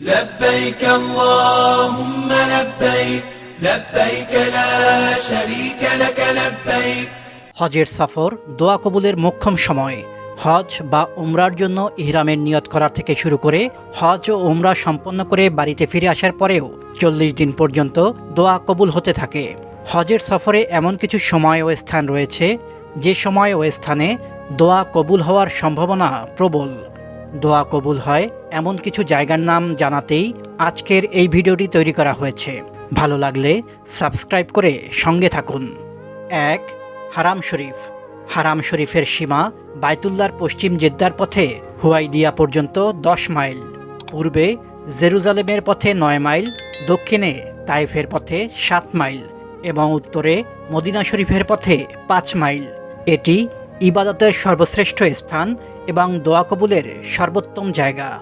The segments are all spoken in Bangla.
لبيك اللهم لبيك لبيك لا شريك لك لبيك হজের সফর দোয়া কবুলের মোক্ষম সময় হজ বা উমরার জন্য ইহরামের নিয়ত করার থেকে শুরু করে হজ ও উমরা সম্পন্ন করে বাড়িতে ফিরে আসার পরেও চল্লিশ দিন পর্যন্ত দোয়া কবুল হতে থাকে হজের সফরে এমন কিছু সময় ও স্থান রয়েছে যে সময় ও স্থানে দোয়া কবুল হওয়ার সম্ভাবনা প্রবল দোয়া কবুল হয়, এমন কিছু জায়গার নাম জানাতেই আজকের এই ভিডিওটি তৈরি করা হয়েছে। ভালো লাগলে সাবস্ক্রাইব করে সঙ্গে থাকুন। এক, হারাম শরীফ। হারাম শরীফের সীমা বায়তুল্লার পশ্চিম জেদ্দার পথে হুয়াইদিয়া পর্যন্ত দশ মাইল। পূর্বে জেরুজালেমের পথে নয় মাইল, দক্ষিণে তাইফের পথে সাত মাইল এবং উত্তরে মদিনা শরীফের পথে পাঁচ মাইল। এটি ইবাদতের সর্বশ্রেষ্ঠ স্থান এবং দোয়া কবুলের সর্বোত্তম জায়গা।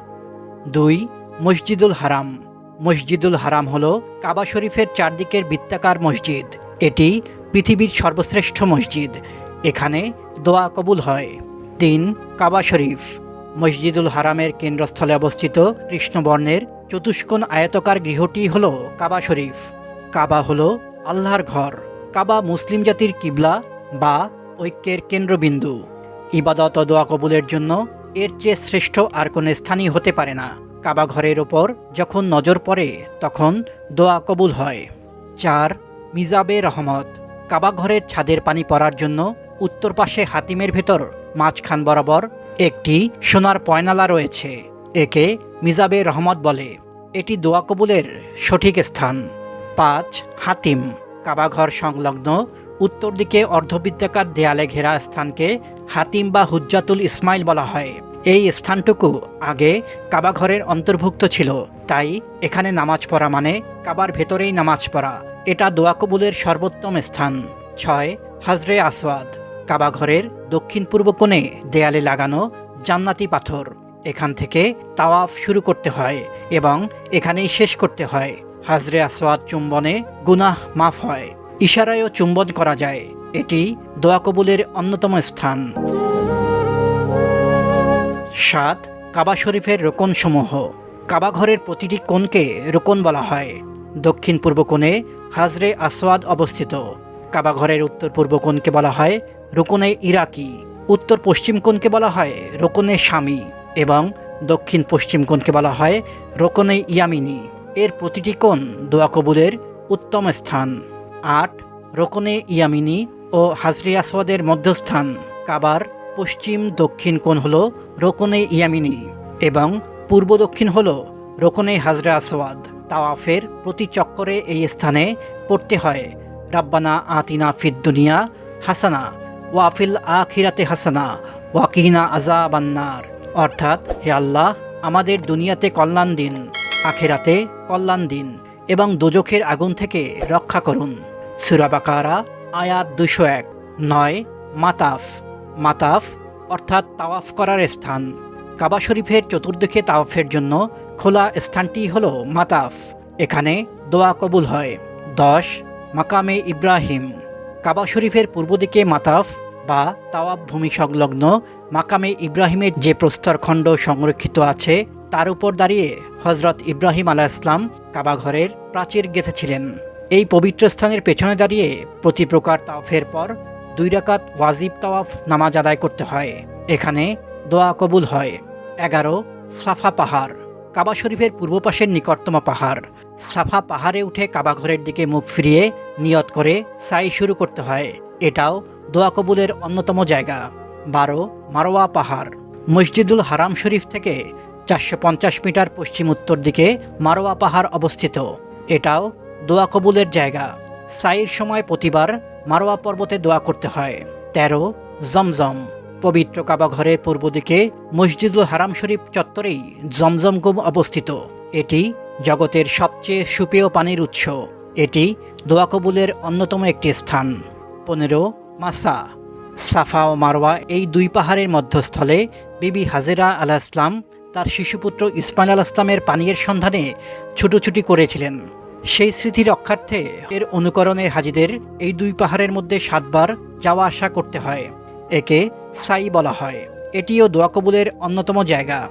দুই, মসজিদুল হারাম। মসজিদুল হারাম হল কাবা শরীফের চারদিকের বৃত্তাকার মসজিদ। এটি পৃথিবীর সর্বশ্রেষ্ঠ মসজিদ। এখানে দোয়া কবুল হয়। তিন, কাবা শরীফ। মসজিদুল হারামের কেন্দ্রস্থলে অবস্থিত কৃষ্ণবর্ণের চতুষ্কোণ আয়তকার গৃহটি হল কাবা শরীফ। কাবা হল আল্লাহর ঘর। কাবা মুসলিম জাতির কিবলা বা ঐক্যের কেন্দ্রবিন্দু। ইবাদত দোয়া কবুলের জন্য এর চেয়ে শ্রেষ্ঠ আর কোনো স্থানই হতে পারে না। কাবা ঘরের ওপর যখন নজর পড়ে, তখন দোয়া কবুল হয়। চার, মিজাবে রহমত। কাবা ঘরের ছাদের পানি পড়ার জন্য উত্তর পাশে হাতিমের ভেতর মাঝখান বরাবর একটি সোনার পয়নালা রয়েছে। একে মিজাবে রহমত বলে। এটি দোয়া কবুলের সঠিক স্থান। পাঁচ, হাতিম। কাবাঘর সংলগ্ন উত্তর দিকে অর্ধবৃত্তাকার দেয়ালে ঘেরা স্থানকে হাতিম বা হুজ্জাতুল ইসমাইল বলা হয়। এই স্থানটুকু আগে কাবাঘরের অন্তর্ভুক্ত ছিল, তাই এখানে নামাজ পড়া মানে কাবার ভেতরেই নামাজ পড়া। এটা দোয়া কবুলের সর্বোত্তম স্থান। ছয়, হাজরে আসওয়াদ। কাবাঘরের দক্ষিণ পূর্ব কোণে দেয়ালে লাগানো জান্নাতি পাথর। এখান থেকে তাওয়াফ শুরু করতে হয় এবং এখানেই শেষ করতে হয়। হাজরে আসওয়াদ চুম্বনে গুনাহ মাফ হয়। ইশারায়ও চুম্বন করা যায়। এটি দোয়া কবুলের অন্যতম স্থান। সাত, কাবা শরীফের রোকনসমূহ। কাবা ঘরের প্রতিটি কোণকে রোকন বলা হয়। দক্ষিণ পূর্ব কোণে হাজরে আসওয়াদ অবস্থিত। কাবা ঘরের উত্তর পূর্ব কোণকে বলা হয় রোকনে ইরাকি। উত্তর পশ্চিম কোণকে বলা হয় রোকনে স্বামী এবং দক্ষিণ পশ্চিম কোণকে বলা হয় রোকনে ইয়ামিনী। এর প্রতিটি কোণ দোয়া কবুলের উত্তম স্থান। আট, রোকনে ইয়ামিনী ও হাজরে আসওয়াদের মধ্যস্থান। কাবার পশ্চিম দক্ষিণ কোণ হল রোকনে ইয়ামিনী এবং পূর্ব দক্ষিণ হল রোকনে হাজরে আসওয়াদ। তাওয়াফের প্রতি চক্করে এই স্থানে পড়তে হয়, রাব্বানা আতিনা ফিদ দুনিয়া হাসানা ওয়াফিল আখিরাতে হাসানা ওয়াকিনা আজা বান্নার অর্থাৎ, হে আল্লাহ, আমাদের দুনিয়াতে কল্যাণ দিন, আখেরাতে কল্যাণ দিন এবং দোজখের আগুন থেকে রক্ষা করুন। সুরাবাকারা আয়াত দুশো এক, নয়, মাতাফ। মাতাফ অর্থাৎ তাওয়াফ করার স্থান। কাবা শরীফের চতুর্দিকে তাওয়াফের জন্য খোলা স্থানটি হল মাতাফ। এখানে দোয়া কবুল হয়। দশ, মাকামে ইব্রাহিম। কাবা শরীফের পূর্ব দিকে মাতাফ বা তাওয়াব ভূমি সংলগ্ন মাকামে ইব্রাহিমের যে প্রস্তরখণ্ড সংরক্ষিত আছে, তার উপর দাঁড়িয়ে হজরত ইব্রাহিম আলাহ ইসলাম কাবাঘরের প্রাচীর গেঁথেছিলেন। এই পবিত্র স্থানের পেছনে দাঁড়িয়ে প্রতি প্রকার তাওয়াফের পর দুই রাকাত ওয়াজিব তাওয়াফ নামাজ আদায় করতে হয়। এখানে দোয়া কবুল হয়। এগারো, সাফা পাহাড়। কাবা শরীফের পূর্ব পাশের নিকটতম পাহাড়। সাফা পাহাড়ে উঠে কাবাঘরের দিকে মুখ ফিরিয়ে নিয়ত করে সাই শুরু করতে হয়। এটাও দোয়া কবুলের অন্যতম জায়গা। বারো মারোয়া পাহাড়। মসজিদুল হারাম শরীফ থেকে চারশো পঞ্চাশ মিটার পশ্চিম উত্তর দিকে মারোয়া পাহাড় অবস্থিত। এটাও দোয়া কবুলের জায়গা। সাইর সময় প্রতিবার মারোয়া পর্বতে দোয়া করতে হয়। তেরো, জমজম। পবিত্র কাবাঘরের পূর্ব দিকে মসজিদুল হারাম শরীফ চত্বরেই জমজম গুম অবস্থিত। এটি জগতের সবচেয়ে সুপেয় পানির উৎস। এটি দোয়া কবুলের অন্যতম একটি স্থান। পনেরো, মাসা। সাফা ও মারওয়া এই দুই পাহাড়ের মধ্যস্থলে বিবি হাজেরা আলাহ ইসলাম তার শিশুপুত্র ইসমাইল আল ইসলামের পানীয়ের সন্ধানে ছুটোছুটি করেছিলেন। সেই স্মৃতি রক্ষার্থে এর অনুকরণে হাজিদের এই দুই পাহাড়ের মধ্যে সাতবার যাওয়া আসা করতে হয়। একে সাই বলা হয়। এটিও দোয়া কবুলের অন্যতম জায়গা।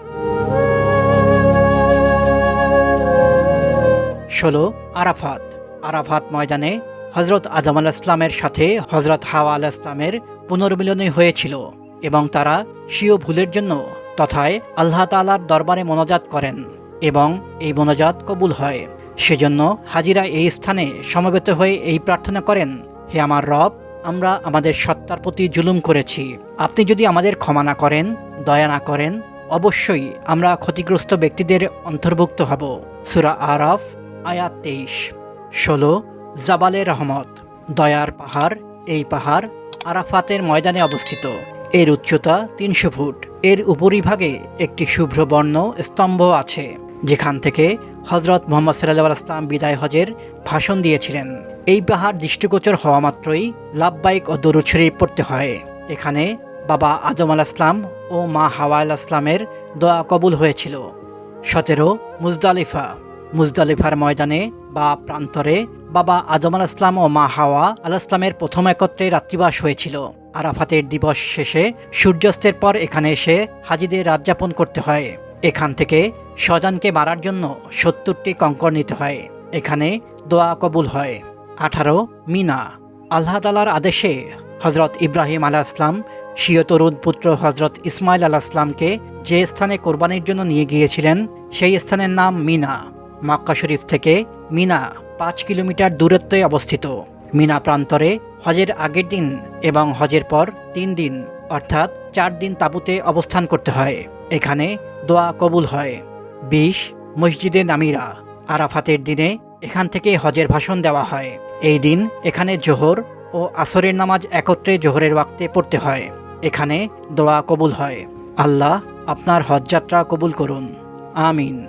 ষোলো আরাফাত। আরাফাত ময়দানে হজরত আদম আল ইসলামের সাথে হজরত হাওয়া আল ইসলামের পুনর্মিলনী হয়েছিল এবং তারা স্বীয় ভুলের জন্য তথায় আল্লাহ তালার দরবারে মনোজাত করেন এবং এই মনোজাত কবুল হয়। সেজন্য হাজিরা এই স্থানে সমবেত হয়ে এই প্রার্থনা করেন, হে আমার রব, আমরা আমাদের সত্তার প্রতি জুলুম করেছি। আপনি যদি আমাদের ক্ষমা না করেন, দয়া না করেন, অবশ্যই আমরা ক্ষতিগ্রস্ত ব্যক্তিদের অন্তর্ভুক্ত হব। সুরা আরফ, আয়াত তেইশ। ষোলো, জাবালে রহমত। দয়ার পাহাড়, এই পাহাড় আরাফাতের ময়দানে অবস্থিত। এর উচ্চতা তিনশো ফুট। এর উপরিভাগে একটি শুভ্র বর্ণ স্তম্ভ আছে, যেখান থেকে হজরত মোহাম্মদ সাল্লাহ আসলাম বিদায় হজের ভাষণ দিয়েছিলেন। এই পাহাড় দৃষ্টিগোচর হওয়া মাত্রই লাভবাইক ও দরুদ শরীফ পড়তে হয়। এখানে বাবা আদম আল আসলাম ও মা হাওয়া আল আসলামের দোয়া কবুল হয়েছিল। সতেরো মুজদালিফা, মুজদালিফার ময়দানে বা প্রান্তরে বাবা আদম আল ইসলাম ও মা হাওয়া আল ইসলামের প্রথম একত্রে রাত্রিবাস হয়েছিল। আরাফাতের দিবস শেষে সূর্যাস্তের পর এখানে এসে হাজিদের রাতযাপন করতে হয়। এখান থেকে শজানকে মারার জন্য সত্তরটি কঙ্কর নিতে হয়। এখানে দোয়া কবুল হয়। আঠারো, মিনা। আল্লাহ তালার আদেশে হজরত ইব্রাহিম আলাহ ইসলাম স্বীয় তরুণ পুত্র হজরত ইসমাইল আলাহ ইসলামকে যে স্থানে কোরবানির জন্য নিয়ে গিয়েছিলেন, সেই স্থানের নাম মিনা। মক্কা শরীফ থেকে মিনা পাঁচ কিলোমিটার দূরত্বে অবস্থিত। মিনা প্রান্তরে হজের আগের দিন এবং হজের পর তিন দিন, অর্থাৎ চার দিন তাঁবুতে অবস্থান করতে হয়। এখানে দোয়া কবুল হয়। বিশ মসজিদে নামিরা। আরাফাতের দিনে এখান থেকে হজের ভাষণ দেওয়া হয়। এই দিন এখানে জোহর ও আসরের নামাজ একত্রে জোহরের ওয়াক্তে পড়তে হয়। এখানে দোয়া কবুল হয়। আল্লাহ আপনার হজযাত্রা কবুল করুন। আমিন।